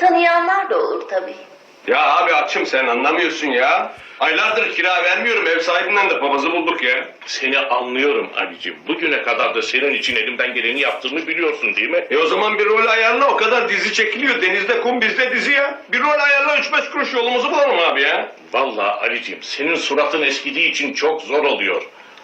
Tanıyanlar da olur tabii. Ya abi açım sen anlamıyorsun ya. Aylardır kira vermiyorum ev sahibinden de papazı bulduk ya. Seni anlıyorum Ali'cim. Bugüne kadar da senin için elimden geleni yaptığımı biliyorsun değil mi? E o zaman bir rol ayarla o kadar dizi çekiliyor. Denizde kum bizde dizi ya. Bir rol ayarla üç beş kuruş yolumuzu bulalım abi ya. Vallahi Ali'cim senin suratın eskidiği için çok zor oluyor.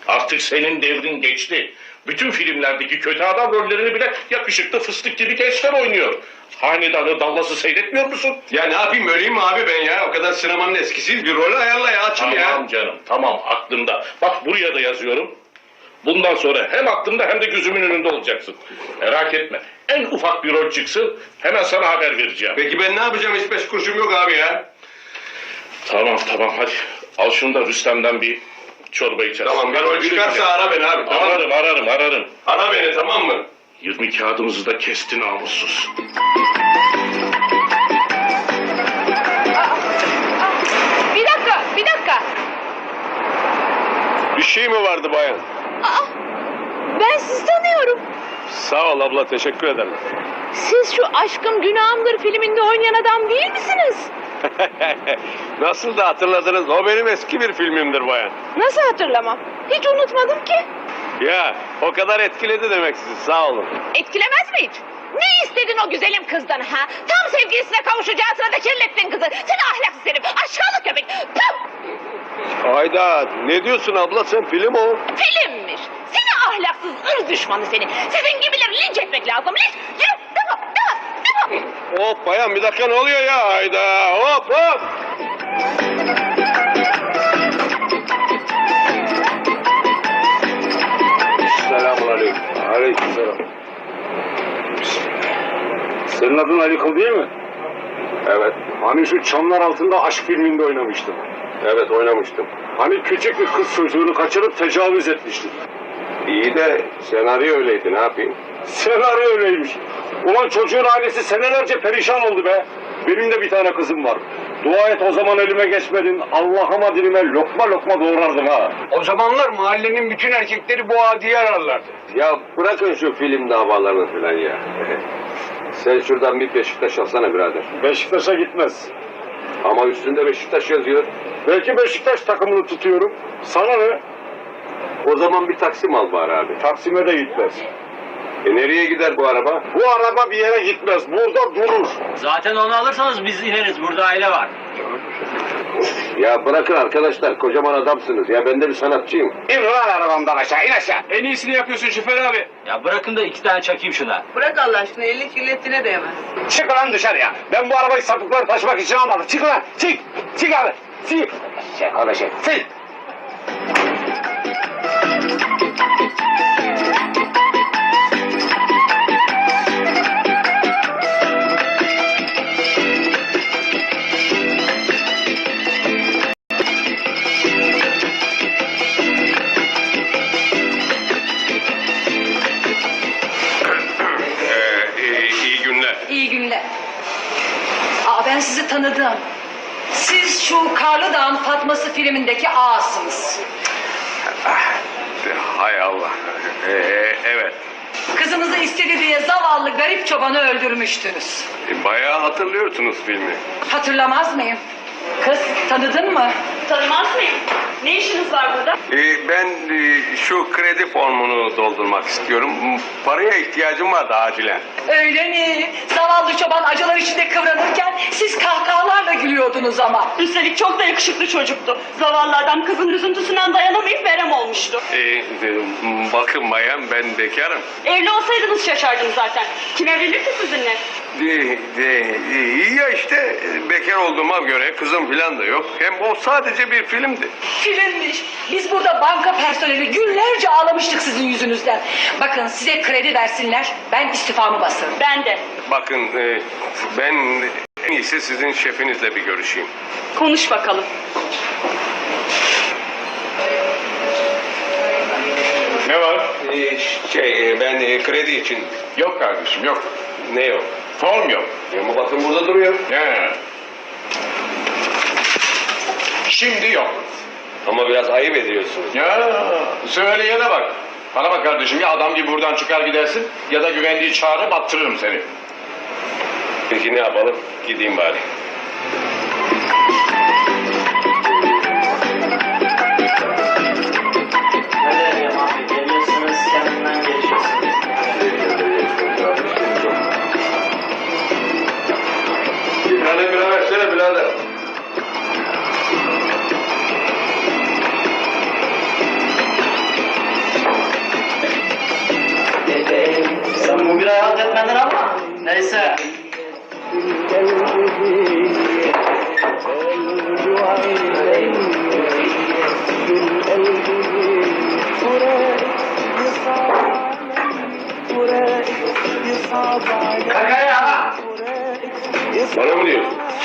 Artık senin devrin geçti. Bütün filmlerdeki kötü adam rollerini bile yakışıklı fıstık gibi gençler oynuyor. Hanedanı dallası seyretmiyor musun? Ya ne yapayım öleyim mi abi ben ya? O kadar sinemanın eskisiyiz. Bir rol ayarla ya açım ya. Tamam canım tamam aklımda. Bak buraya da yazıyorum. Bundan sonra hem aklımda hem de gözümün önünde olacaksın. Merak etme. En ufak bir rol çıksın hemen sana haber vereceğim. Peki ben ne yapacağım? Hiç beş kuruşum yok abi ya. Tamam tamam hadi. Al şunu da Rüstem'den bir çorba içelim. Tamam bir rol çıkarsa ara beni abi. Tamam. Ararım ararım ararım. Ara beni tamam mı? 20 kağıdımızı da kesti namussuz. Bir dakika, bir dakika. Bir şey mi vardı bayan? Aa, ben sizi tanıyorum. Sağ ol abla teşekkür ederim. Siz şu Aşkım Günahımdır filminde oynayan adam değil misiniz? Nasıl da hatırladınız? O benim eski bir filmimdir bayan. Nasıl hatırlamam? Hiç unutmadım ki. Ya o kadar etkiledi demek sizi sağ olun. Etkilemez mi hiç? Ne istedin o güzelim kızdan ha? Tam sevgilisine kavuşacağı sırada kirlettin kızı. Seni ahlaksız herif, aşağılık köpek. Hayda ne diyorsun abla sen film o. Filmmiş. Seni ahlaksız ırz düşmanı seni. Sizin gibileri linç etmek lazım. Linç. Yürü, defol, defol, defol. Hop bayan bir dakika ne oluyor ya hayda hop hop. Aleyküm. Aleyküm selam. Senin adın Ali Kıl değil mi? Evet. Hani şu çamlar altında aşk filminde oynamıştın. Evet oynamıştım. Hani küçük bir kız çocuğunu kaçırıp tecavüz etmiştin. İyi de senaryo öyleydi ne yapayım? Senaryo öyleymiş. Ulan çocuğun ailesi senelerce perişan oldu be. Benim de bir tane kızım var. Dua et o zaman elime geçmedin. Allah'ıma dilime lokma lokma doğrardım ha. O zamanlar mahallenin bütün erkekleri bu adiyi ararlardı. Ya bırakın şu film davalarını falan ya. Sen şuradan bir Beşiktaş alsana birader. Beşiktaş'a gitmez. Ama üstünde Beşiktaş yazıyor. Belki Beşiktaş takımını tutuyorum. Sana ne? O zaman bir Taksim al bari abi. Taksim'e de gitmez. E nereye gider bu araba? Bu araba bir yere gitmez. Burada durur. Zaten onu alırsanız biz ineriz. Burada aile var. Ya bırakın arkadaşlar. Kocaman adamsınız. Ya ben de bir sanatçıyım. İn lan arabamdan aşağı in aşağı. En iyisini yapıyorsun şoför abi. Ya bırakın da iki tane çakayım şuna. Bırak Allah aşkına elini kirlettiğine değmez. Çık lan dışarıya. Ben bu arabayı sapıkları taşımak için almadım. Çık lan. Çık. Çık abi. Çık. Şey şey. Çık. Sizi tanıdım. Siz şu Karlı Dağ'ın Fatması filmindeki ağasınız. Hay Allah. Ee, evet. Kızınızı istedi diye zavallı garip çobanı öldürmüştünüz. E, Bayağı hatırlıyorsunuz filmi. Hatırlamaz mıyım? Kız tanıdın mı? Tanımaz mıyım? Ne işiniz var burada? Ee, ben e, şu kredi formunu doldurmak istiyorum. Paraya ihtiyacım vardı acilen. Öyle mi? Zavallı çoban acılar içinde kıvranırken siz kahkahalarla gülüyordunuz ama. Üstelik çok da yakışıklı çocuktu. Zavallı adam kızın üzüntüsünden dayanamayıp verem olmuştu. Ee, e, bakın bayan ben bekarım. Evli olsaydınız şaşardım zaten. Kim evlenir ki sizinle? De, de, iyi ya işte bekar olduğuma göre kızım falan da yok. Hem o sadece bir filmdi. Filmmiş. Biz burada banka personeli günlerce ağlamıştık sizin yüzünüzden. Bakın size kredi versinler. Ben istifamı basarım. Ben de. Bakın e, ben en iyisi sizin şefinizle bir görüşeyim. Konuş bakalım. Ne var? şey e, ben e, kredi için. Yok kardeşim yok. Ne yok? Form yok. Ama bakın burada duruyor. He. Şimdi yok. Ama biraz ayıp ediyorsunuz. Ya söyleyene bak. Bana bak kardeşim ya adam gibi buradan çıkar gidersin ya da güvenliği çağırıp attırırım seni. Peki ne yapalım? Gideyim bari.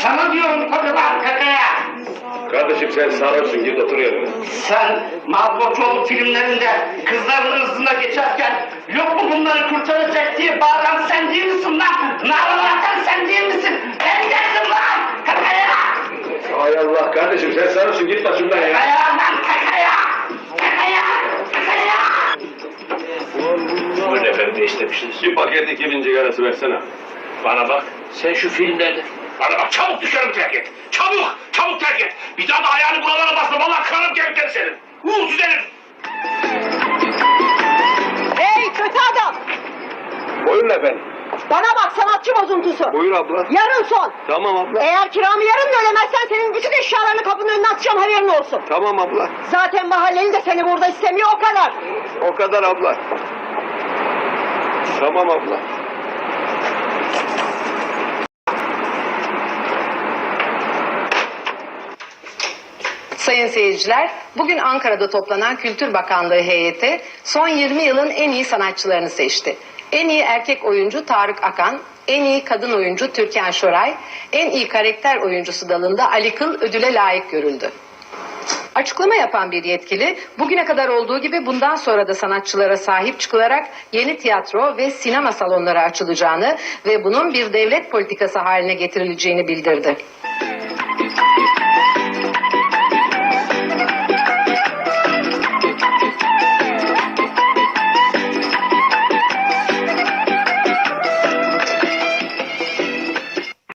Sana diyorum kocaman kakaya! Kardeşim sen sarhoşsun git otur yerine. Sen Malkoçoğlu filmlerinde kızların hırsına geçerken yok mu bunları kurtaracak diye bağıran sen değil misin lan? Narlatan sen değil misin? Ben geldim lan! Kakaya! Hay Allah kardeşim sen sarhoşsun git başımdan ya. Kakaya lan kakaya! Kakaya! Kakaya! Buyurun efendim ne istemişsiniz? Bir paket 2000 cigarası versene. Bana bak. Sen şu filmlerde. Bana bak çabuk dükkanımı terk et. Çabuk! Çabuk terk et. Bir daha da ayağını buralara basma. Vallahi kanım kemikleri senin. Uğursuz herif. Hey kötü adam! Buyurun efendim. Bana bak sanatçı bozuntusu. Buyur abla. Yarın son. Tamam abla. Eğer kiramı yarın da ödemezsen senin bütün eşyalarını kapının önüne atacağım haberin olsun. Tamam abla. Zaten mahalleli de seni burada istemiyor o kadar. O kadar abla. Tamam abla. Sayın seyirciler, bugün Ankara'da toplanan Kültür Bakanlığı heyeti son 20 yılın en iyi sanatçılarını seçti. En iyi erkek oyuncu Tarık Akan, en iyi kadın oyuncu Türkan Şoray, en iyi karakter oyuncusu dalında Ali Kıl ödüle layık görüldü. Açıklama yapan bir yetkili, bugüne kadar olduğu gibi bundan sonra da sanatçılara sahip çıkılarak yeni tiyatro ve sinema salonları açılacağını ve bunun bir devlet politikası haline getirileceğini bildirdi.